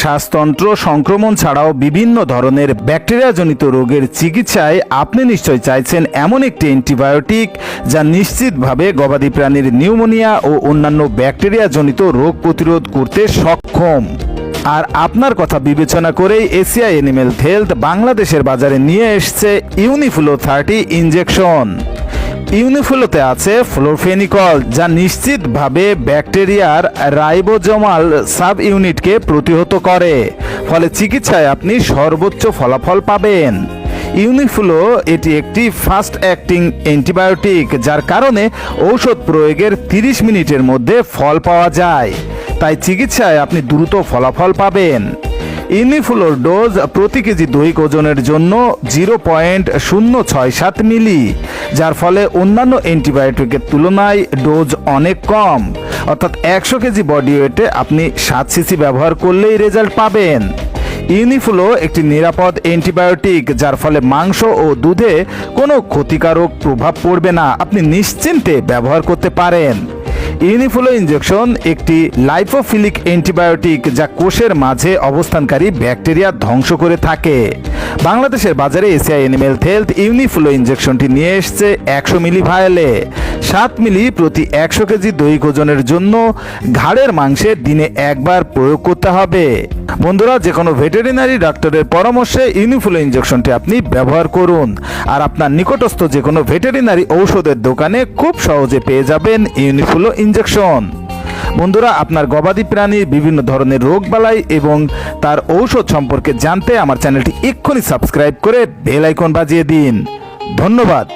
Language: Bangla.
শ্বাসতন্ত্র, সংক্রমণ ছাড়াও বিভিন্ন ধরনের ব্যাকটেরিয়াজনিত রোগের চিকিৎসায় আপনি নিশ্চয় চাইছেন এমন একটি অ্যান্টিবায়োটিক যা নিশ্চিতভাবে গবাদি প্রাণীর নিউমোনিয়া ও অন্যান্য ব্যাকটেরিয়াজনিত রোগ প্রতিরোধ করতে সক্ষম। আর আপনার কথা বিবেচনা করেই এশিয়া এনিমেল হেলথ বাংলাদেশের বাজারে নিয়ে এসছে ইউনিফ্লো থার্টি ইনজেকশন। ইউনিফ্লোতে আছে ফ্লোরফেনিকল, যা নিশ্চিতভাবে ব্যাকটেরিয়ার রাইবোজোমাল সাব ইউনিটকে প্রতিহত করে, ফলে চিকিৎসায় আপনি সর্বোচ্চ ফলাফল পাবেন। ইউনিফ্লো এটি একটি ফাস্ট অ্যাক্টিং অ্যান্টিবায়োটিক, যার কারণে ঔষধ প্রয়োগের 30 মিনিটের মধ্যে ফল পাওয়া যায়। তাই চিকিৎসায় আপনি দ্রুত ফলাফল পাবেন। ইনিফুলোর ডোজ প্রতি কেজি দৈহিক ওজনের জন্য জিরো পয়েন্ট শূন্য ছয় সাত মিলি, যার ফলে অন্যান্য অ্যান্টিবায়োটিকের তুলনায় ডোজ অনেক কম। অর্থাৎ একশো কেজি বডি ওয়েটে আপনি সাত সিসি ব্যবহার করলেই রেজাল্ট পাবেন। ইউনিফ্লো একটি নিরাপদ অ্যান্টিবায়োটিক, যার ফলে মাংস ও দুধে কোনো ক্ষতিকারক প্রভাব পড়বে না। আপনি নিশ্চিন্তে ব্যবহার করতে পারেন। ইউনিফ্লো ইঞ্জেকশন একটি লাইফোফিলিক অ্যান্টিবায়োটিক যা কোষের মাঝে অবস্থানকারী ব্যাকটেরিয়া ধ্বংস করে থাকে। বাংলাদেশের বাজারে এশিয়া এনিমেল হেলথ ইউনিফ্লো ইঞ্জেকশনটি নিয়ে এসছে একশো মিলি ভায়ালে সাত মিলি প্রতি একশো কেজি দৈহিক ওজনের জন্য ঘাড়ের মাংসে দিনে একবার প্রয়োগ করতে হবে। বন্ধুরা যে কোনো ভেটেরিনারি ডাক্তারের পরামর্শে ইউনিফ্লো ইনজেকশনটি আপনি ব্যবহার করুন। আর আপনার নিকটস্থ যে কোনো ভেটেরিনারি ঔষধের দোকানে খুব সহজে পেয়ে যাবেন ইউনিফ্লো ইনজেকশন। বন্ধুরা, আপনার গবাদি প্রাণীর বিভিন্ন ধরনের রোগবালাই এবং তার ঔষধ সম্পর্কে জানতে আমার চ্যানেলটি এক্ষুনি সাবস্ক্রাইব করে বেল আইকন বাজিয়ে দিন। ধন্যবাদ।